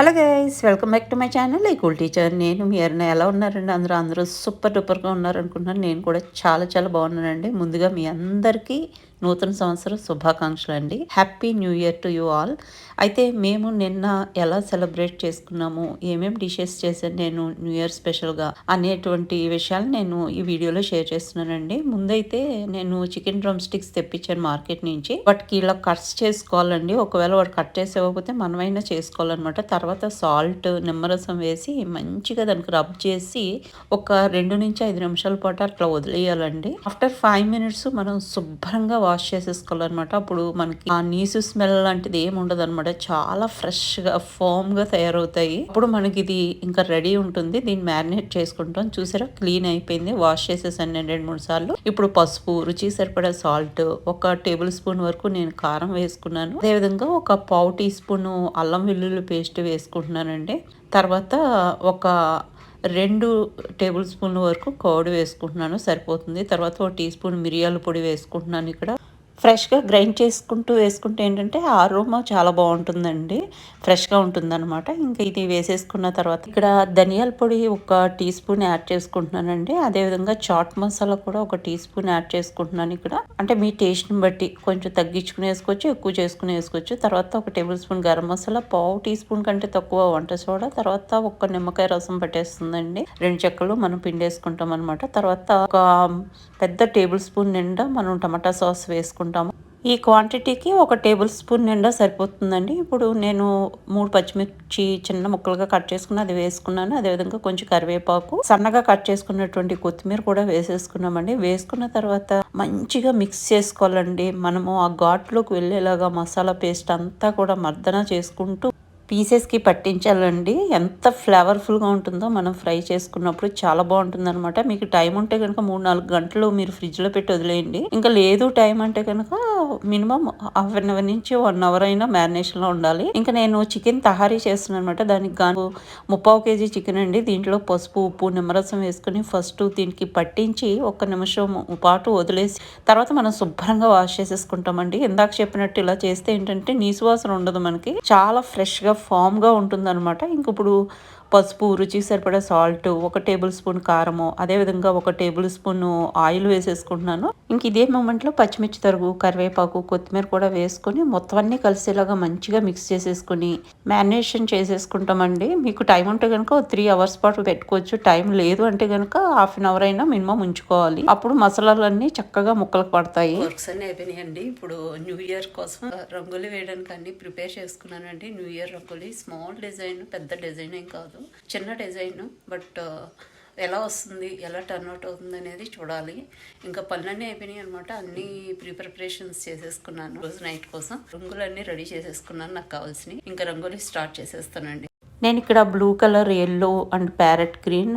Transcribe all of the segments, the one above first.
Hello guys welcome back to my channel. ఈ cool teacher నేను మీ అరుణ. ఎలా ఉన్నారండి? అందరూ అందరూ సూపర్ డూపర్గా ఉన్నారనుకుంటున్నాను. నేను కూడా చాలా చాలా బాగున్నానండి. ముందుగా మీ అందరికీ నూతన సంవత్సరం శుభాకాంక్షలు అండి. Happy new year to you all అయితే మేము నిన్న ఎలా సెలబ్రేట్ చేసుకున్నాము ఏమేమి డిషెస్ చేశాను నేను న్యూ ఇయర్ స్పెషల్గా అనేటువంటి విషయాలు నేను ఈ వీడియోలో షేర్ చేస్తున్నానండి. ముందైతే నేను చికెన్ డ్రమ్ స్టిక్స్ తెప్పించాను మార్కెట్ నుంచి. వాటికి ఇలా కట్స్ చేసుకోవాలండి. ఒకవేళ వాడు కట్ చేసేవకపోతే మనమైనా చేసుకోవాలన్నమాట. తర్వాత సాల్ట్ నిమ్మరసం వేసి మంచిగా దానికి రబ్ చేసి ఒక రెండు నుంచి ఐదు నిమిషాల పాటు అట్లా వదిలేయాలండి. ఆఫ్టర్ ఫైవ్ మినిట్స్ మనం శుభ్రంగా వాష్ చేసేసుకోవాలన్నమాట. అప్పుడు మనకి ఆ నీసు స్మెల్ లాంటిది ఏమి ఉండదు అనమాట చాలా ఫ్రెష్గా ఫోమ్గా తయారవుతాయి. అప్పుడు మనకి ఇది ఇంకా రెడీ ఉంటుంది. దీన్ని మ్యారినేట్ చేసుకుంటాం. చూసారా? క్లీన్ అయిపోయింది. వాష్ చేసేసాను నేను రెండు మూడు సార్లు. ఇప్పుడు పసుపు రుచి సరిపడా సాల్ట్ ఒక టేబుల్ స్పూన్ వరకు నేను కారం వేసుకున్నాను. అదేవిధంగా ఒక పావు టీ స్పూన్ అల్లం వెల్లుల్లి పేస్ట్ వేసుకుంటున్నానండి. తర్వాత ఒక రెండు టేబుల్ స్పూన్ల వరకు కోడి వేసుకుంటున్నాను. సరిపోతుంది. తర్వాత ఒక టీ స్పూన్ మిరియాల పొడి వేసుకుంటున్నాను ఇక్కడ. ఫ్రెష్గా గ్రైండ్ చేసుకుంటూ వేసుకుంటే ఏంటంటే ఆ అరోమా చాలా బాగుంటుందండి. ఫ్రెష్గా ఉంటుందన్నమాట. ఇంకా ఇది వేసేసుకున్న తర్వాత ఇక్కడ ధనియాల పొడి ఒక టీ స్పూన్ యాడ్ చేసుకుంటున్నానండి. అదేవిధంగా చాట్ మసాలా కూడా ఒక టీ స్పూన్ యాడ్ చేసుకుంటున్నాను ఇక్కడ. అంటే మీ టేస్ట్ని బట్టి కొంచెం తగ్గించుకుని వేసుకోవచ్చు ఎక్కువ చేసుకుని వేసుకోవచ్చు. తర్వాత ఒక టేబుల్ స్పూన్ గరం మసాలా పావు టీ స్పూన్ కంటే తక్కువ వంట సోడా తర్వాత ఒక నిమ్మకాయ రసం పట్టేస్తుందండి. రెండు చెక్కలు మనం పిండేసుకుంటాం అనమాట తర్వాత ఒక పెద్ద టేబుల్ స్పూన్ నిండా మనం టమాటా సాస్ వేసుకుంటాం. వేసుకుంటాము ఈ క్వాంటిటీకి ఒక టేబుల్ స్పూన్ నిండా సరిపోతుందండి. ఇప్పుడు నేను మూడు పచ్చిమిర్చి చిన్న ముక్కలుగా కట్ చేసుకుని అది వేసుకున్నాను. అదేవిధంగా కొంచెం కరివేపాకు సన్నగా కట్ చేసుకున్నటువంటి కొత్తిమీర కూడా వేసేసుకున్నామండి. వేసుకున్న తర్వాత మంచిగా మిక్స్ చేసుకోవాలండి. మనము ఆ ఘాట్లోకి వెళ్ళేలాగా మసాలా పేస్ట్ అంతా కూడా మర్దన చేసుకుంటూ పీసెస్కి పట్టించాలండి. ఎంత ఫ్లేవర్ఫుల్గా ఉంటుందో మనం ఫ్రై చేసుకున్నప్పుడు చాలా బాగుంటుంది అనమాట మీకు టైం ఉంటే కనుక మూడు నాలుగు గంటలు మీరు ఫ్రిడ్జ్లో పెట్టి వదిలేయండి. ఇంకా లేదు టైం అంటే కనుక మినిమం హాఫ్ అన్ అవర్ నుంచి వన్ అవర్ అయినా మ్యారినేషన్లో ఉండాలి. ఇంకా నేను చికెన్ తహారీ చేస్తున్నాను అనమాట దానికి గాను ముప్పావు కేజీ చికెన్ అండి. దీంట్లో పసుపు ఉప్పు నిమ్మరసం వేసుకుని ఫస్ట్ దీనికి పట్టించి ఒక్క నిమిషం పాటు వదిలేసి తర్వాత మనం శుభ్రంగా వాష్ చేసేసుకుంటామండి. ఇందాక చెప్పినట్టు ఇలా చేస్తే ఏంటంటే నీసు వాసన ఉండదు మనకి. చాలా ఫ్రెష్గా ఫామ్గా ఉంటుందన్నమాట. ఇంక ఇప్పుడు పసుపు రుచికి సరిపడా సాల్ట్ ఒక టేబుల్ స్పూన్ కారము అదేవిధంగా ఒక టేబుల్ స్పూన్ ఆయిల్ వేసేసుకుంటున్నాను. ఇంక ఇదే మూమెంట్లో పచ్చిమిర్చి తరుగు కరివేపాకు కొత్తిమీర కూడా వేసుకొని మొత్తం అన్నీ కలిసేలాగా మంచిగా మిక్స్ చేసేసుకుని మ్యారినేషన్ చేసేసుకుంటామండి. మీకు టైం ఉంటే కనుక త్రీ అవర్స్ పాటు పెట్టుకోవచ్చు. టైం లేదు అంటే కనుక హాఫ్ అన్ అవర్ అయినా మినిమం ఉంచుకోవాలి. అప్పుడు మసాలాలన్నీ చక్కగా ముక్కలకు పడతాయి. వర్క్స్ అన్నీ అయిపోయినాయండి. ఇప్పుడు న్యూ ఇయర్ కోసం రంగులు వేయడానికి అన్ని ప్రిపేర్ చేసుకున్నానండి. న్యూ ఇయర్ రంగులు స్మాల్ డిజైన్ పెద్ద డిజైన్ ఏం కాదు. చిన్న డిజైన్ బట్ ఎలా వస్తుంది ఎలా టర్న్ అవుట్ అవుతుంది అనేది చూడాలి. ఇంకా పనులన్నీ అయిపోయినాయి అనమాట అన్ని ప్రీ ప్రిపరేషన్స్ చేసేసుకున్నాను రోజు నైట్ కోసం. రంగులన్నీ రెడీ చేసేసుకున్నాను నాకు కావాల్సినవి. ఇంకా రంగులు స్టార్ట్ చేసేస్తానండి. నేను ఇక్కడ blue colour yellow and parrot green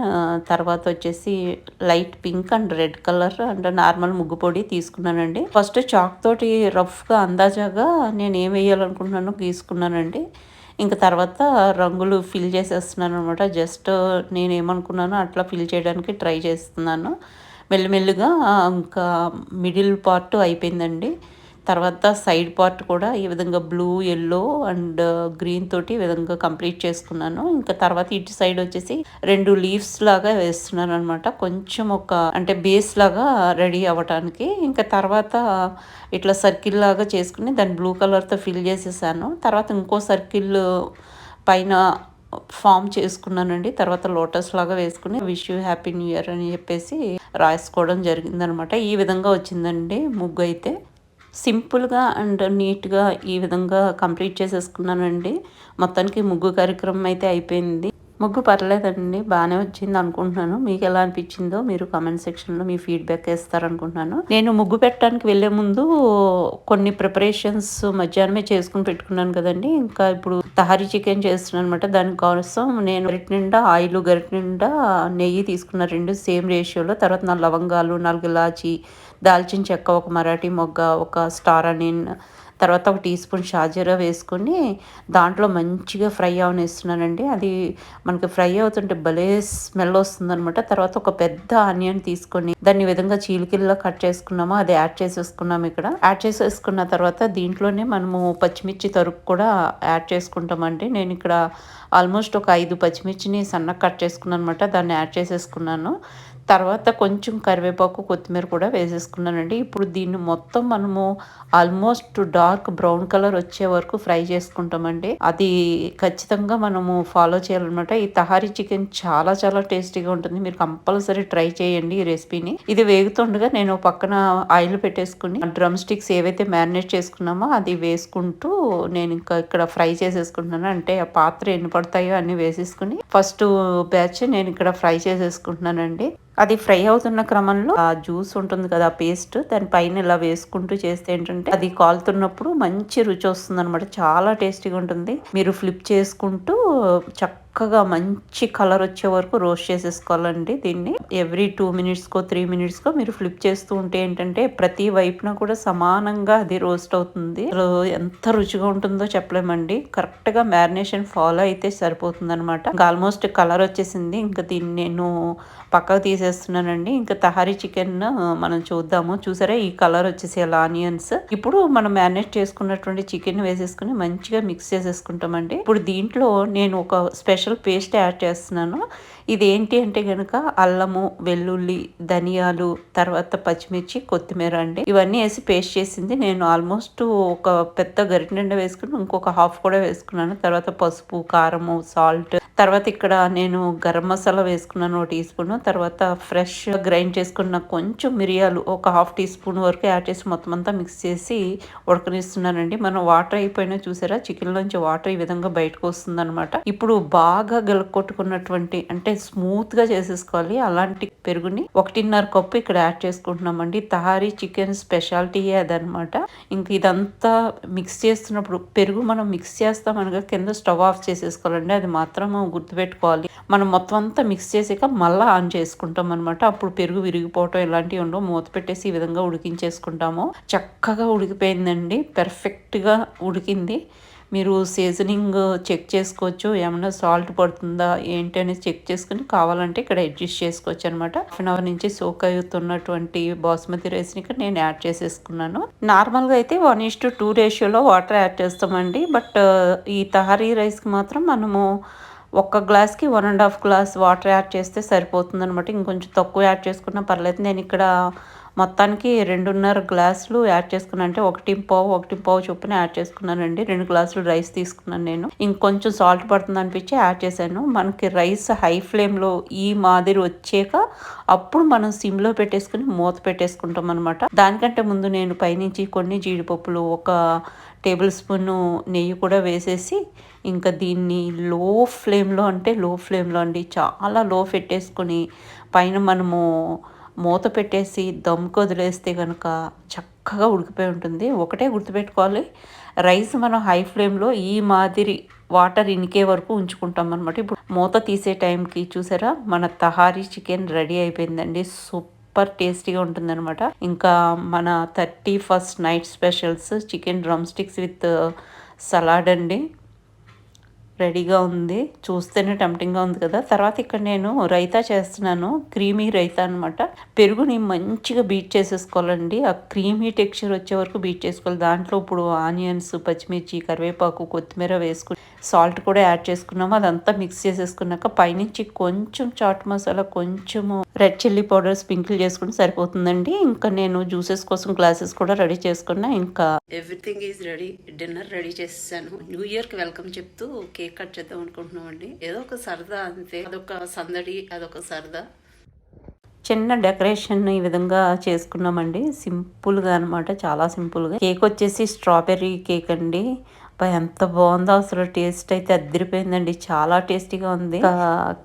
తర్వాత వచ్చేసి light pink and red colour and normal ముగ్గు పొడి తీసుకున్నానండి. ఫస్ట్ చాక్ తోటి రఫ్గా అందాజాగా నేను ఏం వేయాలనుకుంటున్నానో గీసుకున్నానండి. ఇంకా తర్వాత రంగులు ఫిల్ చేసేస్తున్నాను అనమాట జస్ట్ నేను ఏమనుకున్నానో అట్లా ఫిల్ చేయడానికి ట్రై చేస్తున్నాను. మెల్లిమెల్లిగా ఇంకా మిడిల్ పార్ట్ అయిపోయిందండి. తర్వాత సైడ్ పార్ట్ కూడా ఈ విధంగా blue yellow and uh, green తోటి ఈ విధంగా కంప్లీట్ చేసుకున్నాను. ఇంకా తర్వాత ఇటు సైడ్ వచ్చేసి రెండు లీవ్స్ లాగా వేస్తున్నాను అనమాట కొంచెం ఒక అంటే బేస్ లాగా రెడీ అవ్వటానికి. ఇంకా తర్వాత ఇట్లా సర్కిల్ లాగా చేసుకుని దాన్ని బ్లూ కలర్తో ఫిల్ చేసేసాను. తర్వాత ఇంకో సర్కిల్ పైన ఫామ్ చేసుకున్నానండి. తర్వాత లోటస్ లాగా వేసుకుని wish you happy new year అని చెప్పేసి రాసుకోవడం జరిగిందనమాట ఈ విధంగా వచ్చిందండి ముగ్గు అయితే. సింపుల్గా అండ్ నీట్గా ఈ విధంగా కంప్లీట్ చేసేసుకున్నానండి. మొత్తానికి ముగ్గు కార్యక్రమం అయితే అయిపోయింది. ముగ్గు పర్లేదండి బాగానే వచ్చింది అనుకుంటున్నాను. మీకు ఎలా అనిపించిందో మీరు కామెంట్ సెక్షన్లో మీ ఫీడ్బ్యాక్ ఇస్తారనుకుంటున్నాను నేను ముగ్గు పెట్టడానికి వెళ్ళే ముందు కొన్ని ప్రిపరేషన్స్ మధ్యాహ్నమే చేసుకుని పెట్టుకున్నాను కదండి. ఇంకా ఇప్పుడు తహారీ చికెన్ చేస్తున్నాను అనమాట దానికోసం నేను గరిట నిండా ఆయిల్ గరిట నిండా నెయ్యి తీసుకున్న రెండు సేమ్ రేషియోలో తర్వాత నా లవంగాలు నాలుగు ఇలాచి దాల్చిన చెక్క ఒక మరాఠీ మొగ్గ ఒక స్టార్ అనియన్ తర్వాత ఒక టీ స్పూన్ షాజీరా వేసుకొని దాంట్లో మంచిగా ఫ్రై అవనిస్తున్నానండి. అది మనకి ఫ్రై అవుతుంటే భలే స్మెల్ వస్తుందనమాట తర్వాత ఒక పెద్ద ఆనియన్ తీసుకొని దాన్ని విధంగా చీలికిల్లా కట్ చేసుకున్నాము అది యాడ్ చేసేసుకున్నాము ఇక్కడ. యాడ్ చేసేసుకున్న తర్వాత దీంట్లోనే మనము పచ్చిమిర్చి తరుపు కూడా యాడ్ చేసుకుంటామండి. నేను ఇక్కడ ఆల్మోస్ట్ ఒక ఐదు పచ్చిమిర్చిని సన్నగా కట్ చేసుకున్నాను అనమాట దాన్ని యాడ్ చేసేసుకున్నాను. తర్వాత కొంచెం కరివేపాకు కొత్తిమీర కూడా వేసేసుకున్నానండి. ఇప్పుడు దీన్ని మొత్తం మనము ఆల్మోస్ట్ డార్క్ బ్రౌన్ కలర్ వచ్చే వరకు ఫ్రై చేసుకుంటామండి. అది ఖచ్చితంగా మనము ఫాలో చేయాలన్నమాట. ఈ తహారీ చికెన్ చాలా చాలా టేస్టీగా ఉంటుంది. మీరు కంపల్సరీ ట్రై చేయండి ఈ రెసిపీని. ఇది వేగుతుండగా నేను పక్కన ఆయిల్ పెట్టేసుకుని డ్రమ్ స్టిక్స్ ఏవైతే మ్యారినేట్ చేసుకున్నామో అది వేసుకుంటూ నేను ఇంకా ఇక్కడ ఫ్రై చేసేసుకుంటున్నాను. అంటే ఆ పాత్ర ఎన్ని పడతాయో అన్ని వేసేసుకుని ఫస్ట్ బ్యాచ్ నేను ఇక్కడ ఫ్రై చేసేసుకుంటున్నానండి. అది ఫ్రై అవుతున్న క్రమంలో ఆ జ్యూస్ ఉంటుంది కదా ఆ పేస్ట్. దాని పైన ఇలా వేసుకుంటూ చేస్తే ఏంటంటే అది కాలుతున్నప్పుడు మంచి రుచి వస్తుంది అనమాట చాలా టేస్టీగా ఉంటుంది. మీరు ఫ్లిప్ చేసుకుంటూ చక్కగా మంచి కలర్ వచ్చే వరకు రోస్ట్ చేసేసుకోవాలండి దీన్ని. ఎవ్రీ టూ మినిట్స్కో త్రీ మినిట్స్కో మీరు ఫ్లిప్ చేస్తూ ఉంటే ఏంటంటే ప్రతి వైపున కూడా సమానంగా అది రోస్ట్ అవుతుంది. ఎంత రుచిగా ఉంటుందో చెప్పలేమండి. కరెక్ట్గా మ్యారినేషన్ ఫాలో అయితే సరిపోతుంది అనమాట ఆల్మోస్ట్ కలర్ వచ్చేసింది. ఇంకా దీన్ని నేను పక్కకు తీసేస్తున్నానండి. ఇంకా తహారీ చికెన్ మనం చూద్దాము. చూసారా ఈ కలర్ వచ్చేసి అలా ఆనియన్స్. ఇప్పుడు మనం మ్యారినేట్ చేసుకున్నటువంటి చికెన్ వేసేసుకుని మంచిగా మిక్స్ చేసేసుకుంటామండి. ఇప్పుడు దీంట్లో నేను ఒక స్పెషల్ పేస్ట్ యాడ్ చేస్తున్నాను. ఇది ఏంటి అంటే కనుక అల్లము వెల్లుల్లి ధనియాలు తర్వాత పచ్చిమిర్చి కొత్తిమీర అండి. ఇవన్నీ వేసి పేస్ట్ చేసింది. నేను ఆల్మోస్ట్ ఒక పెద్ద గరిటె నిండా వేసుకుని ఇంకొక హాఫ్ కూడా వేసుకున్నాను. తర్వాత పసుపు కారము సాల్ట్. తర్వాత ఇక్కడ నేను గరం మసాలా వేసుకున్నాను ఒక టీ స్పూన్. తర్వాత ఫ్రెష్ గ్రైండ్ చేసుకున్న కొంచెం మిరియాలు ఒక హాఫ్ టీ స్పూన్ వరకు యాడ్ చేసి మొత్తం అంతా మిక్స్ చేసి ఉడకనిస్తున్నానండి. మనం వాటర్ అయిపోయినా చూసారా? చికెన్ నుంచి వాటర్ ఈ విధంగా బయటకు వస్తుంది ఇప్పుడు బాగా గెలకొట్టుకున్నటువంటి అంటే స్మూత్గా చేసేసుకోవాలి. అలాంటి పెరుగుని ఒకటిన్నర కప్పు ఇక్కడ యాడ్ చేసుకుంటున్నామండి. తహారీ చికెన్ స్పెషాలిటీయే అదనమాట ఇంక ఇదంతా మిక్స్ చేస్తున్నప్పుడు పెరుగు మనం మిక్స్ చేస్తాం అనగా కింద స్టవ్ ఆఫ్ చేసేసుకోవాలండి. అది మాత్రం గుర్తుపెట్టుకోవాలి. మనం మొత్తం అంతా మిక్స్ చేసాక మళ్ళీ ఆన్ చేసుకుంటాం అనమాట అప్పుడు పెరుగు విరిగిపోవటం ఇలాంటివి ఉండవు. మూత పెట్టేసి ఈ విధంగా ఉడికించేసుకుంటాము. చక్కగా ఉడికిపోయిందండి. పెర్ఫెక్ట్గా ఉడికింది. మీరు సీజనింగ్ చెక్ చేసుకోవచ్చు. ఏమైనా సాల్ట్ పడుతుందా ఏంటి అనేది చెక్ చేసుకుని కావాలంటే ఇక్కడ అడ్జస్ట్ చేసుకోవచ్చు అనమాట హాఫ్ అన్ అవర్ నుంచి సోక్ అవుతున్నటువంటి బాస్మతి రైస్ని ఇక్కడ నేను యాడ్ చేసేసుకున్నాను. నార్మల్గా అయితే వన్ ఇస్ టు టూ రేషియోలో వాటర్ యాడ్ చేస్తామండి. బట్ ఈ తహారీ రైస్కి మాత్రం మనము ఒక్క గ్లాస్కి one and half glass water add చేస్తే సరిపోతుంది అనమాట ఇంకొంచెం తక్కువ యాడ్ చేసుకున్నా పర్లేదు. నేను ఇక్కడ మొత్తానికి రెండున్నర గ్లాసులు యాడ్ చేసుకున్నాను అంటే ఒకటి పావు ఒకటి పావు చొప్పున యాడ్ చేసుకున్నానండి. రెండు గ్లాసులు రైస్ తీసుకున్నాను నేను. ఇంకొంచెం సాల్ట్ పడుతుంది అనిపించి యాడ్ చేశాను. మనకి రైస్ హై ఫ్లేమ్లో ఈ మాదిరి వచ్చాక అప్పుడు మనం సిమ్లో పెట్టేసుకుని మూత పెట్టేసుకుంటాం అనమాట దానికంటే ముందు నేను పైనుంచి కొన్ని జీడిపప్పులు ఒక టేబుల్ స్పూన్ నెయ్యి కూడా వేసేసి ఇంకా దీన్ని లో ఫ్లేమ్లో అంటే లో ఫ్లేమ్లో అండి చాలా లో పెట్టేసుకొని పైన మనము మూత పెట్టేసి దమ్కి వదిలేస్తే కనుక చక్కగా ఉడికిపోయి ఉంటుంది. ఒకటే గుర్తుపెట్టుకోవాలి రైస్ మనం హై ఫ్లేమ్లో ఈ మాదిరి వాటర్ ఇనికే వరకు ఉంచుకుంటాం అనమాట ఇప్పుడు మూత తీసే టైంకి చూసారా మన తహారీ చికెన్ రెడీ అయిపోయిందండి. సూపర్ సూపర్ టేస్టీగా ఉంటుందన్నమాట. ఇంకా మన thirty first night specials chicken drumsticks with salad అండి. రెడీగా ఉంది. చూస్తేనే టెంప్టింగ్గా ఉంది కదా. తర్వాత ఇక్కడ నేను రైతా చేస్తున్నాను. క్రీమీ రైతా అనమాట పెరుగుని మంచిగా బీట్ చేసేసుకోవాలండి. ఆ క్రీమీ టెక్స్చర్ వచ్చే వరకు బీట్ చేసుకోవాలి. దాంట్లో ఇప్పుడు ఆనియన్స్ పచ్చిమిర్చి కరివేపాకు కొత్తిమీర వేసుకుని సాల్ట్ కూడా యాడ్ చేసుకున్నాము. అదంతా మిక్స్ చేసేసుకున్నాక పైనుంచి కొంచెం చాట్ మసాలా కొంచెము రెడ్ చిల్లీ పౌడర్ స్ప్రింకిల్ చేసుకుంటే సరిపోతుందండి. ఇంకా నేను జ్యూసెస్ కోసం గ్లాసెస్ కూడా రెడీ చేసుకున్నా. ఇంకా everything is ready. Dinner ready చేసేసాను. న్యూ ఇయర్కి వెల్కమ్ చెప్తూ కేక్ కట్ చేద్దాం అనుకుంటున్నాం అండి ఏదో ఒక సరదా అంతే. అదొక సందడి అదొక సరదా. చిన్న డెకరేషన్ ఈ విధంగా చేసుకున్నామండి. సింపుల్గా అనమాట చాలా సింపుల్గా. కేక్ వచ్చేసి స్ట్రాబెర్రీ కేక్ అండి. ఎంత బాగుందో అసలు టేస్ట్ అయితే అద్దరిపోయిందండి చాలా టేస్టీగా ఉంది.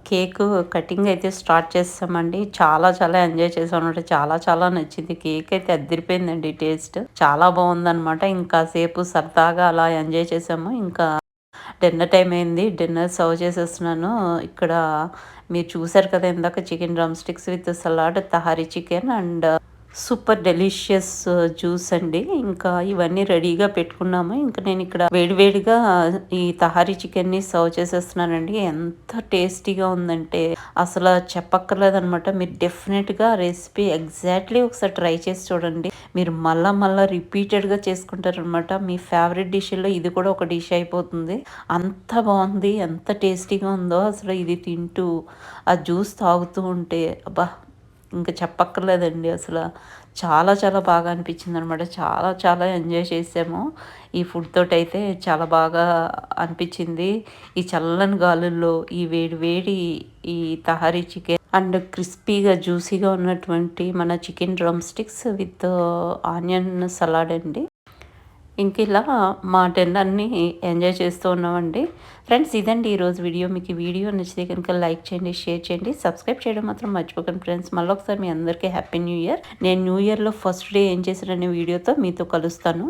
కేక్ కటింగ్ అయితే స్టార్ట్ చేస్తామండి. చాలా చాలా ఎంజాయ్ చేసాం అనమాట చాలా చాలా నచ్చింది. కేక్ అయితే అద్దరిపోయిందండి టేస్ట్. చాలా బాగుంది అనమాట ఇంకా సేపు సరదాగా అలా ఎంజాయ్ చేసాము ఇంకా డిన్నర్ టైం అయింది. డిన్నర్ సర్వ్ చేసేస్తున్నాను. ఇక్కడ మీరు చూసారు కదా ఇందాక chicken drumsticks with salad tahari chicken and super delicious juice అండి. ఇంకా ఇవన్నీ రెడీగా పెట్టుకున్నాము. ఇంకా నేను ఇక్కడ వేడివేడిగా ఈ తహారీ చికెన్ని సర్వ్ చేసేస్తున్నానండి. ఎంత టేస్టీగా ఉందంటే అసలు చెప్పక్కర్లేదనమాట. మీరు డెఫినెట్గా రెసిపీ ఎగ్జాక్ట్లీ ఒకసారి ట్రై చేసి చూడండి. మీరు మళ్ళా మళ్ళా రిపీటెడ్గా చేసుకుంటారనమాట. మీ ఫేవరెట్ డిష్లో ఇది కూడా ఒక డిష్ అయిపోతుంది. అంత బాగుంది ఎంత టేస్టీగా ఉందో అసలు ఇది తింటూ ఆ జ్యూస్ తాగుతూ ఉంటే అబ్బా! ఇంకా చెప్పక్కర్లేదండి అసలు. చాలా చాలా బాగా అనిపించింది అనమాట చాలా చాలా ఎంజాయ్ చేసాము. ఈ ఫుడ్ తోటి అయితే చాలా బాగా అనిపించింది. ఈ చల్లని గాలుల్లో ఈ వేడి వేడి ఈ తహారీ చికెన్ అండ్ క్రిస్పీగా జ్యూసీగా ఉన్నటువంటి మన chicken drumsticks with onion salad అండి. ఇంక ఇలా మా టెన్నర్ని ఎంజాయ్ చేస్తూ ఉన్నామండి. ఫ్రెండ్స్ ఇదండి ఈరోజు వీడియో. మీకు వీడియో నచ్చితే కనుక లైక్ చేయండి షేర్ చేయండి. సబ్స్క్రైబ్ చేయడం మాత్రం మర్చిపోకండి ఫ్రెండ్స్. మళ్ళీ ఒకసారి మీ అందరికీ హ్యాపీ న్యూ ఇయర్. నేను న్యూ ఇయర్లో ఫస్ట్ డే ఏం చేశాననే వీడియోతో మీతో కలుస్తాను.